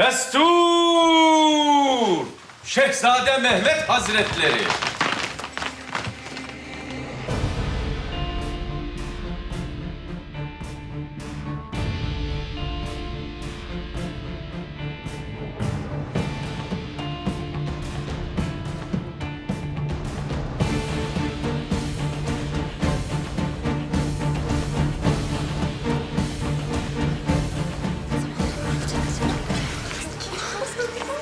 Destur! Şehzade Mehmet Hazretleri.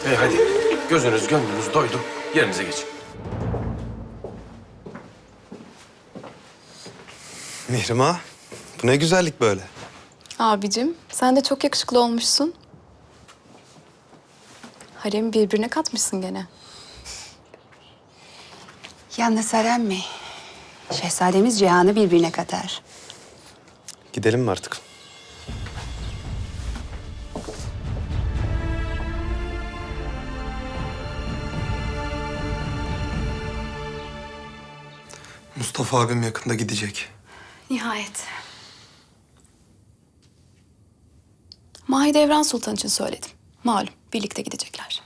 Hey hadi. Gözünüz gönlünüz doydu. Yerinize geçin. Mihrimah, bu ne güzellik böyle. Abicim, sen de çok yakışıklı olmuşsun. Haremi birbirine katmışsın gene. Yalnız Harem mi? Şehzademiz cihanı birbirine katar. Gidelim mi artık? Mustafa abim yakında gidecek. Nihayet. Mahidevran Sultan için söyledim. Malum, birlikte gidecekler.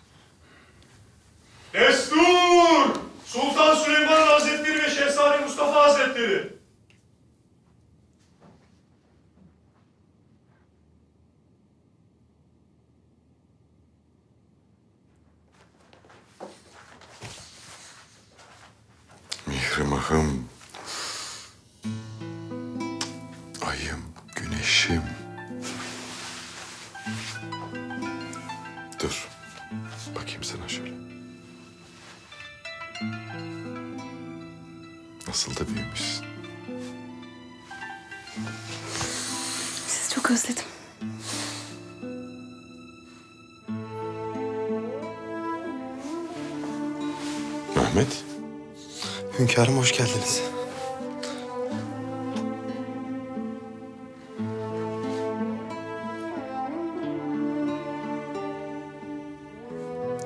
Destur! Sultan Süleyman Hazretleri ve Şehzade Mustafa Hazretleri. Mihrimahım. Nasıl da büyümüşsün. Sizi çok özledim. Mehmet. Hünkârım hoş geldiniz.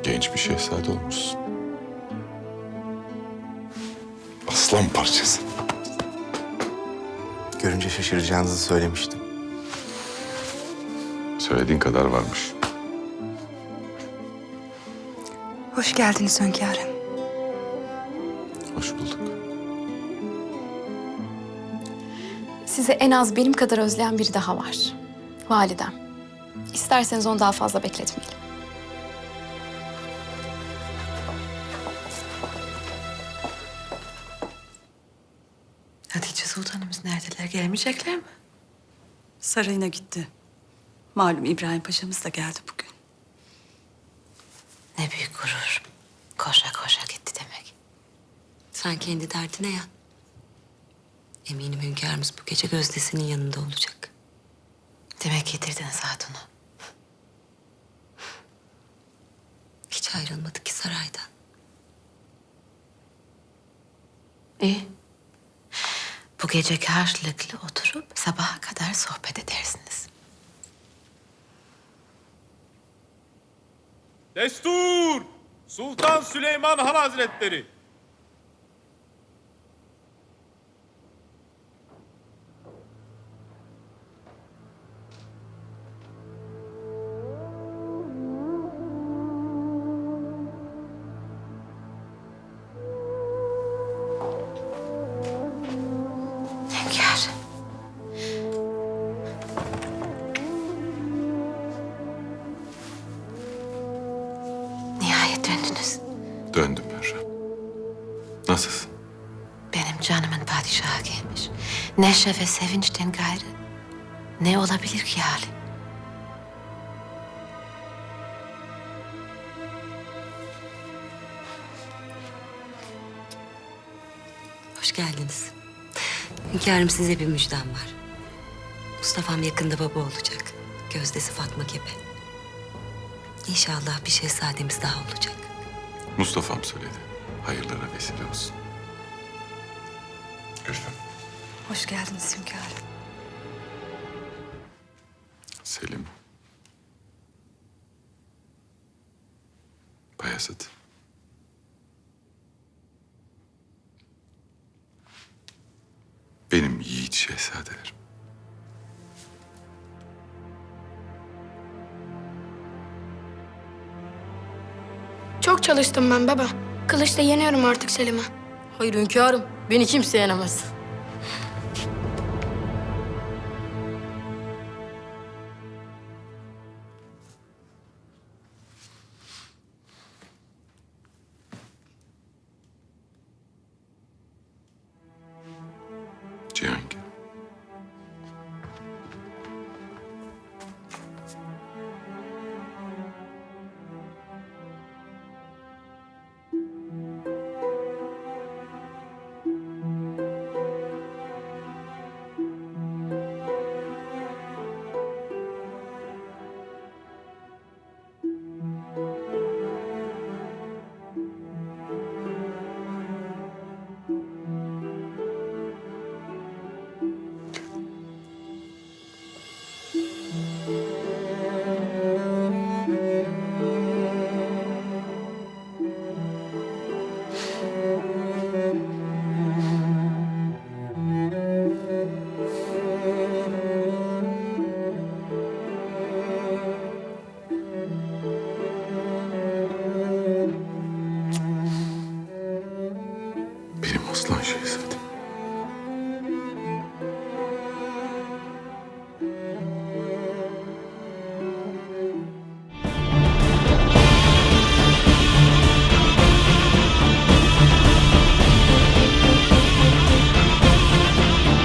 Genç bir şehzade olmuşsun. Aslan parçası. Görünce şaşıracağınızı söylemiştim. Söylediğin kadar varmış. Hoş geldiniz hünkârım. Hoş bulduk. Sizi en az benim kadar özleyen biri daha var. Validem. İsterseniz onu daha fazla bekletmeyelim. Hatice Sultanımız neredeler? Gelmeyecekler mi? Sarayına gitti. Malum İbrahim Paşa'mız da geldi bugün. Ne büyük gurur. Koşa koşa gitti demek. Sen kendi derdine yan. Eminim hünkârımız bu gece gözdesinin yanında olacak. Demek getirdiniz hatunu. Hiç ayrılmadı ki saraydan. İyi. Bu gece karşılıklı oturup sabaha kadar sohbet edersiniz. Destur! Sultan Süleyman Han Hazretleri. Döndüm Hürrem. Nasılsın? Benim canımın padişahı gelmiş. Neşe ve sevinçten gayrı ne olabilir ki hali? Hoş geldiniz. Hünkârım size bir müjdem var. Mustafa'm yakında baba olacak. Gözdesi Fatma Gebe. İnşallah bir şehzademiz daha olacak. Mustafa'm söyledi. Hayırlara vesile olsun. Hürrem. Hoş geldiniz hünkârım. Selim. Bayezid. Çok çalıştım ben baba. Kılıçta yeniyorum artık Selim'i. Hayır hünkârım. Beni kimse yenemez. Cihangir.